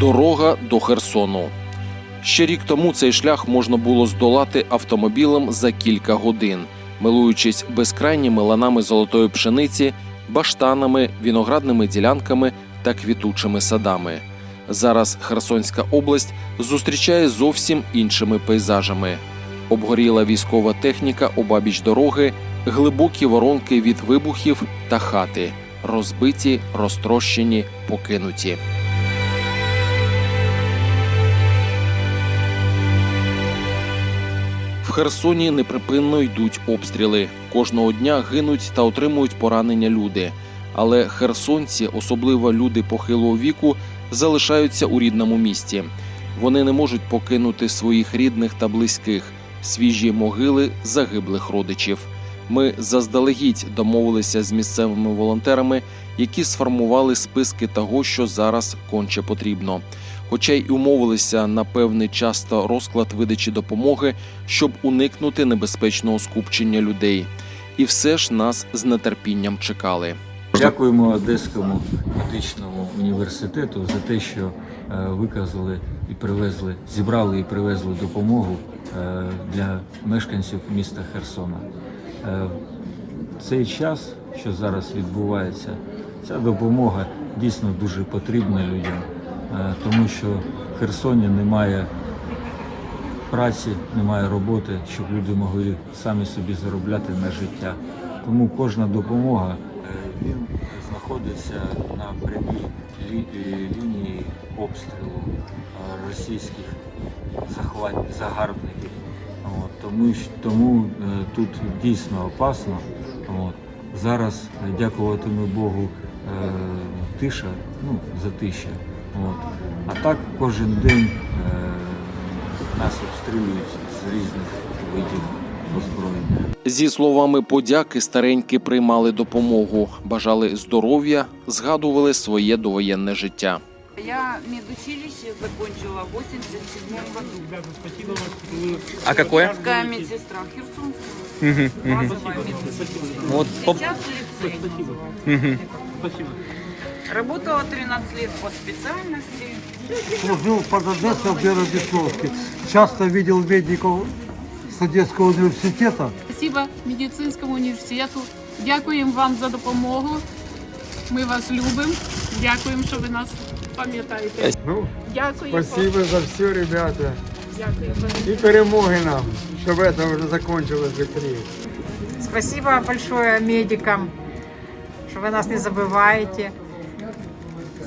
Дорога до Херсону. Ще рік тому цей шлях можна було здолати автомобілем за кілька годин, милуючись безкрайніми ланами золотої пшениці, баштанами, виноградними ділянками та квітучими садами. Зараз Херсонська область зустрічає зовсім іншими пейзажами. Обгоріла військова техніка обабіч дороги, глибокі воронки від вибухів та хати, розбиті, розтрощені, покинуті. Херсоні неприпинно йдуть обстріли. Кожного дня гинуть та отримують поранення люди. Але херсонці, особливо люди похилого віку, залишаються у рідному місті. Вони не можуть покинути своїх рідних та близьких, свіжі могили загиблих родичів. Ми заздалегідь домовилися з місцевими волонтерами, які сформували списки того, що зараз конче потрібно. Хоча й умовилися на певний час та розклад видачі допомоги, щоб уникнути небезпечного скупчення людей. І все ж нас з нетерпінням чекали. Дякуємо Одеському медичному університету за те, що е, виказали і привезли, зібрали і привезли допомогу е, для мешканців міста Херсона. Е, цей час, що зараз відбувається, ця допомога дійсно дуже потрібна людям, е, тому що в Херсоні немає праці, немає роботи, щоб люди могли самі собі заробляти на життя. Тому кожна допомога е, він знаходиться на прямій лі- лінії обстрілу російських захват- загарбників. От, тому тому е, тут дійсно опасно. От. Зараз, е, дякуватиму Богу, е, тиша, ну, затища. От. А так кожен день е, нас обстрілюють з різних видів озброєння. Зі словами подяки старенькі приймали допомогу, бажали здоров'я, згадували своє довоєнне життя. Я медучилище закончила в 87 году. А какое? Городская медсестра Херсонская. Базовая. Вот Сейчас лицей. Работала 13 лет по специальности. служил под Одессой в Белобесовске. Часто видел медиков с Одесского университета. Спасибо медицинському університету. Дякуємо вам за допомогу. Ми вас любимо. Дякуємо, що ви нас пам'ятаєте. Ну, Дякуємо. спасибо за все, ребята. Дякуємо. И перемоги нам, чтобы это уже закончилось быстрее. Спасибо большое медикам, что вы нас не забываете.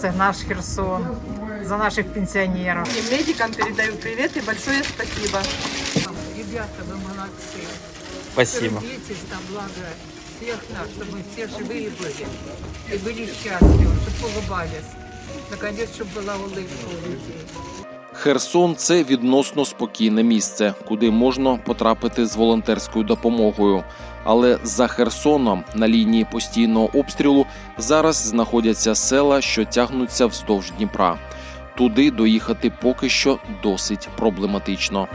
За наш Херсон, за наших пенсионеров. Медикам передаю привет и большое спасибо. Ребята, вы молодцы. Спасибо. Трудитесь на благо всех нас, чтобы мы все живые были. И были счастливы, чтобы улыбались. Наконец, чтобы была улыбка у людей. Херсон це відносно спокійне місце, куди можна потрапити з волонтерською допомогою. Але за Херсоном на лінії постійного обстрілу зараз знаходяться села, що тягнуться вздовж Дніпра. Туди доїхати поки що досить проблематично.